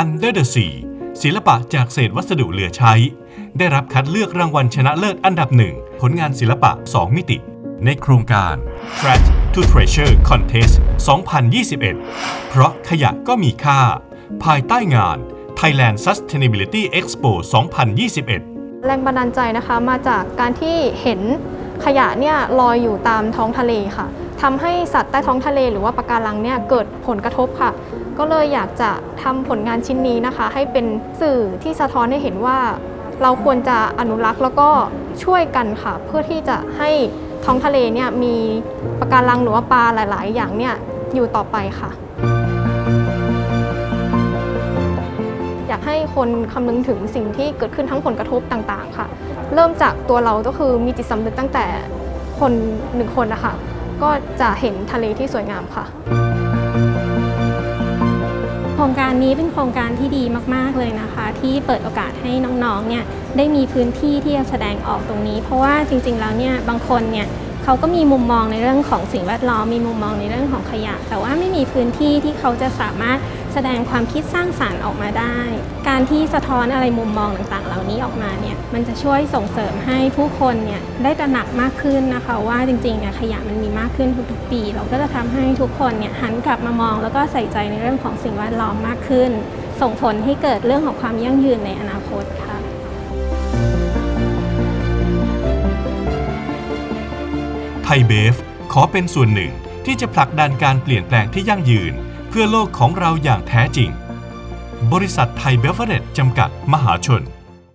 Under the Sea ศิลปะจากเศษวัสดุเหลือใช้ ได้รับคัดเลือกรางวัลชนะเลิศอันดับหนึ่ง ผลงานศิลปะ 2 มิติ ในโครงการ Trash to Treasure Contest 2021 เพราะขยะก็มีค่า ภายใต้งาน Thailand Sustainability Expo 2021 แรงบันดาลใจนะคะมาจากการที่เห็นขยะเนี่ยลอยอยู่ตามท้องทะเลค่ะ ทำให้สัตว์ใต้ท้องทะเลหรือว่าปะการังเนี่ยเกิดผลกระทบค่ะ ก็เลยอยากจะทำผลงานชิ้นนี้นะคะ ให้เป็นสื่อที่สะท้อนให้เห็นว่า เราควรจะอนุรักษ์แล้วก็ช่วยกันค่ะ เพื่อที่จะให้ท้องทะเลเนี่ยมีปะการังหรือว่าปลาหลาย ๆ อย่างเนี่ยอยู่ต่อไปค่ะ อยากให้คนคำนึงถึงสิ่งที่เกิดขึ้นทั้งผลกระทบต่าง ๆ ค่ะ เริ่มจากตัวเราก็คือมีจิตสำนึกตั้งแต่คนหนึ่งคนนะคะ ก็จะเห็นทะเลที่สวยงามค่ะ โครงการนี้เป็นโครงการที่ดีมาก ๆ เลยนะคะ ที่เปิดโอกาสให้น้องๆเนี่ยได้มีพื้นที่ที่จะแสดงออกตรงนี้ เพราะว่าจริง ๆ แล้วเนี่ยบางคนเนี่ยเขาก็มีมุมมองในเรื่องของสิ่งแวดล้อมมีมุมมองในเรื่องของขยะ แต่ว่าไม่มีพื้นที่ที่เขาจะสามารถ แสดงความคิดสร้างสารรค์ออกมาได้ การที่สะท้อนอะไรมุมมองต่างๆ เหล่านี้ออกมาเนี่ยมันจะช่วยส่งเสริมให้ผู้คนเนี่ยได้ตระหนักมากขึ้นนะคะ ว่าจริงๆเนี่ยขยะมันมีมากขึ้นทุกๆปี เราก็จะทำให้ทุกคนเนี่ยหันกลับมามอง แล้วก็ใส่ใจในเรื่องของสิ่งแวดล้อมมากขึ้น ส่งผลให้เกิดเรื่องของความยั่งยืนในอนาคตค่ะไทยเบฟขอเป็นส่วนหนึ่งที่จะผลักดันการเปลี่ยนแปลงที่ยั่งยืน พื่อโลกของเราอย่างแท้จริง บริษัทไทยเบฟเวอเรจจำกัดมหาชน